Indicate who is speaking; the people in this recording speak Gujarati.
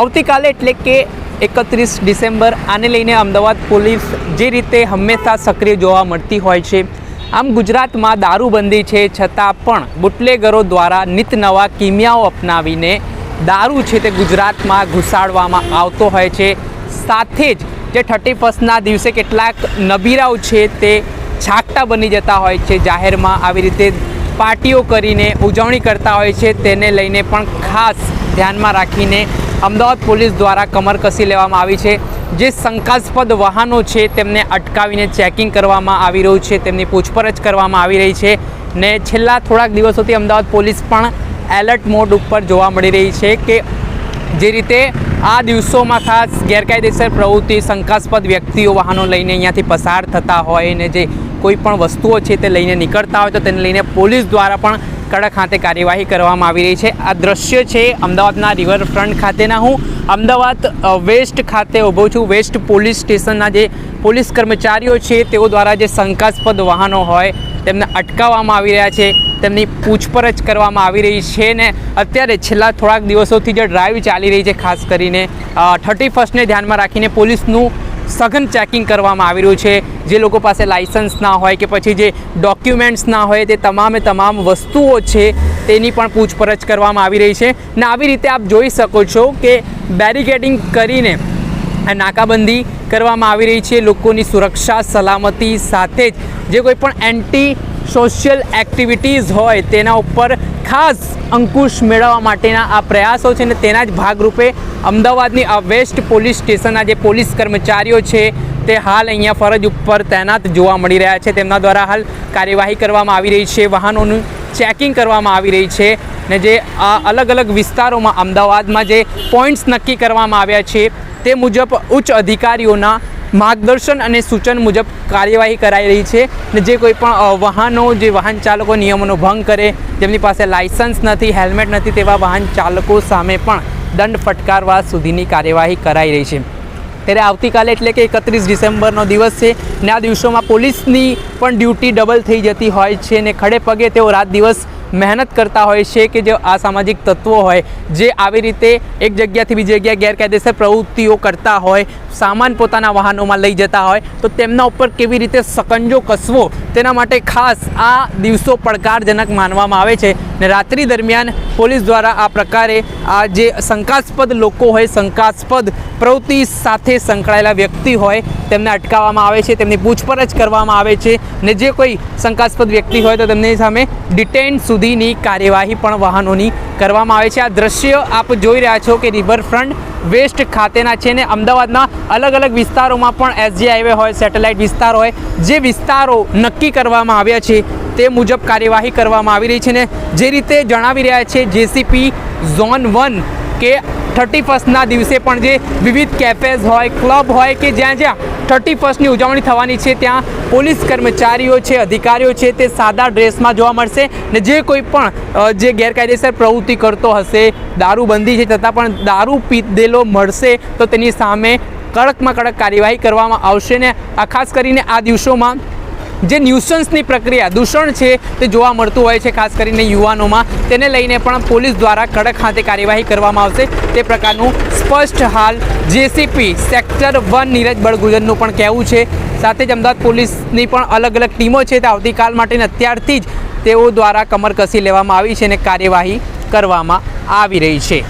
Speaker 1: આવતીકાલે એટલે કે એકત્રીસ ડિસેમ્બર, આને લઈને અમદાવાદ પોલીસ જે રીતે હંમેશા સક્રિય જોવા મળતી હોય છે. આમ ગુજરાતમાં દારૂબંધી છે, છતાં પણ બુટલેગરો દ્વારા નિત નવા કિમિયાઓ અપનાવીને દારૂ છે તે ગુજરાતમાં ઘુસાડવામાં આવતો હોય છે. સાથે જ જે થર્ટી ફર્સ્ટના દિવસે કેટલાક નબીરાઓ છે તે છાકટા બની જતા હોય છે. જાહેરમાં આવી રીતે પાર્ટીઓ કરીને ઉજવણી કરતા હોય છે. તેને લઈને પણ ખાસ ધ્યાનમાં રાખીને અમદાવાદ પોલીસ દ્વારા કમર કસી લેવામાં આવી છે. જે શંકાસ્પદ વાહનો છે તેમને અટકાવીને ચેકિંગ કરવામાં આવી રહ્યું છે. તેમની પૂછપરછ કરવામાં આવી રહી છે ને છેલ્લા થોડાક દિવસોથી અમદાવાદ પોલીસ પણ એલર્ટ મોડ ઉપર જોવા મળી રહી છે કે જે રીતે આ દિવસોમાં ખાસ ગેરકાયદેસર પ્રવૃત્તિ શંકાસ્પદ વ્યક્તિઓ વાહનો લઈને અહીંયાથી પસાર થતા હોય ને જે કોઈ પણ વસ્તુઓ છે તે લઈને નીકળતા હોય તો તેને લઈને પોલીસ દ્વારા પણ કડક હાથે કાર્યવાહી કરવામાં આવી રહી છે. આ દ્રશ્ય છે અમદાવાદના રિવરફ્રન્ટ ખાતેના. હું અમદાવાદ વેસ્ટ ખાતે ઊભો છું. વેસ્ટ પોલીસ સ્ટેશનના જે પોલીસ કર્મચારીઓ છે તેઓ દ્વારા જે શંકાસ્પદ વાહનો હોય તેમને અટકાવવામાં આવી રહ્યા છે. તેમની પૂછપરછ કરવામાં આવી રહી છે ને અત્યારે છેલ્લા થોડાક દિવસોથી જે ડ્રાઈવ ચાલી રહી છે, ખાસ કરીને થર્ટી ફર્સ્ટને ધ્યાનમાં રાખીને પોલીસનું સઘન ચેકિંગ કરવામાં આવી રહ્યું છે. જે લોકો પાસે લાઇસન્સ ના હોય કે પછી જે ડોક્યુમેન્ટ્સ ના હોય તે તમામે તમામ વસ્તુઓ છે તેની પણ પૂછપરછ કરવામાં આવી રહી છે. ને આવી રીતે આપ જોઈ શકો છો કે બેરિકેડિંગ કરીને નાકાબંધી કરવામાં આવી રહી છે લોકોની સુરક્ષા, સલામતી સાથે જ. જે કોઈ પણ એન્ટી સોશિયલ એક્ટિવિટીઝ હોય તેના ઉપર ખાસ અંકુશ મેળવવા માટેના આ પ્રયાસો છે ને તેના જ ભાગરૂપે અમદાવાદની આ વેસ્ટ પોલીસ સ્ટેશનના જે પોલીસ કર્મચારીઓ છે તે હાલ અહીંયા ફરજ ઉપર તૈનાત જોવા મળી રહ્યા છે. તેમના દ્વારા હાલ કાર્યવાહી કરવામાં આવી રહી છે. વાહનોનું ચેકિંગ કરવામાં આવી રહી છે ને જે આ અલગ અલગ વિસ્તારોમાં અમદાવાદમાં જે પોઈન્ટ્સ નક્કી કરવામાં આવ્યા છે તે મુજબ ઉચ્ચ અધિકારીઓના માર્ગદર્શન અને સૂચન મુજબ કાર્યવાહી કરાઈ રહી છે ને જે કોઈ પણ વાહનો, જે વાહન ચાલકો નિયમોનો ભંગ કરે, જેમની પાસે લાયસન્સ નથી, હેલ્મેટ નથી, તેવા વાહન ચાલકો સામે પણ દંડ ફટકારવા સુધીની કાર્યવાહી કરાઈ રહી છે. ત્યારે આવતીકાલે એટલે કે એકત્રીસ ડિસેમ્બરનો દિવસ છે ને આ દિવસોમાં પોલીસની પણ ડ્યુટી ડબલ થઈ જતી હોય છે ને ખડે પગે તેઓ રાત દિવસ મહેનત કરતા હોય છે કે જે અસામાજિક તત્વો હોય, જે આવી રીતે એક જગ્યાથી બીજી જગ્યાએ ગેરકાયદેસર પ્રવૃત્તિઓ કરતા હોય, સામાન પોતાના વાહનોમાં લઈ જતા હોય, તો તેમના ઉપર કેવી રીતે સકંજો કસવો, તેના માટે ખાસ આ દિવસો પડકારજનક માનવામાં આવે છે. ને રાત્રિ દરમિયાન પોલીસ દ્વારા આ પ્રકારે આ જે શંકાસ્પદ લોકો હોય, શંકાસ્પદ પ્રવૃત્તિ સાથે સંકળાયેલા વ્યક્તિ હોય, તેમને અટકાવવામાં આવે છે, તેમની પૂછપરછ કરવામાં આવે છે ને જે કોઈ શંકાસ્પદ વ્યક્તિ હોય તો તેમની સામે ડિટેન સુધીની કાર્યવાહી પણ વાહનોની કરવામાં આવે છે. આ દ્રશ્ય આપ જોઈ રહ્યા છો કે રિવરફ્રન્ટ વેસ્ટ ખાતેના છે ને અમદાવાદના અલગ અલગ વિસ્તારોમાં પણ એસજી હાઈવે હોય, સેટેલાઇટ વિસ્તાર હોય, જે વિસ્તારો નક્કી કરવામાં આવ્યા છે તે મુજબ કાર્યવાહી કરવામાં આવી રહી છે ને જે રીતે જણાવી રહ્યા છે જેસીપી ઝોન વન કે થર્ટી ફર્સ્ટના દિવસે પણ જે વિવિધ કેફેઝ હોય ક્લબ હોય કે જ્યાં જ્યાં થર્ટી ફર્સ્ટની ઉજવણી થવાની છે, ત્યાં પોલીસ કર્મચારીઓ છે, અધિકારીઓ છે તે સાદા ડ્રેસમાં જોવા મળશે ને જે કોઈ પણ જે ગેરકાયદેસર પ્રવૃત્તિ કરતો હશે, દારૂબંધી છે છતાં પણ દારૂ પીધેલો મળશે તો તેની સામે કડકમાં કડક કાર્યવાહી કરવામાં આવશે ને આ ખાસ કરીને આ દિવસોમાં જે ન્યુસન્સની પ્રક્રિયા, દૂષણ છે તે જોવા મળતું હોય છે, ખાસ કરીને યુવાનોમાં. તેને લઈને પણ પોલીસ દ્વારા કડક હાથે કાર્યવાહી કરવામાં આવશે. તે પ્રકારનું સ્પષ્ટ હાલ જેસીપી સેક્ટર વન નીરજ બળગુજરનું પણ કહેવું છે. સાથે જ અમદાવાદ પોલીસની પણ અલગ અલગ ટીમો છે તે આવતીકાલ માટેને અત્યારથી જ તેઓ દ્વારા કમર કસી લેવામાં આવી છે અને કાર્યવાહી કરવામાં આવી રહી છે.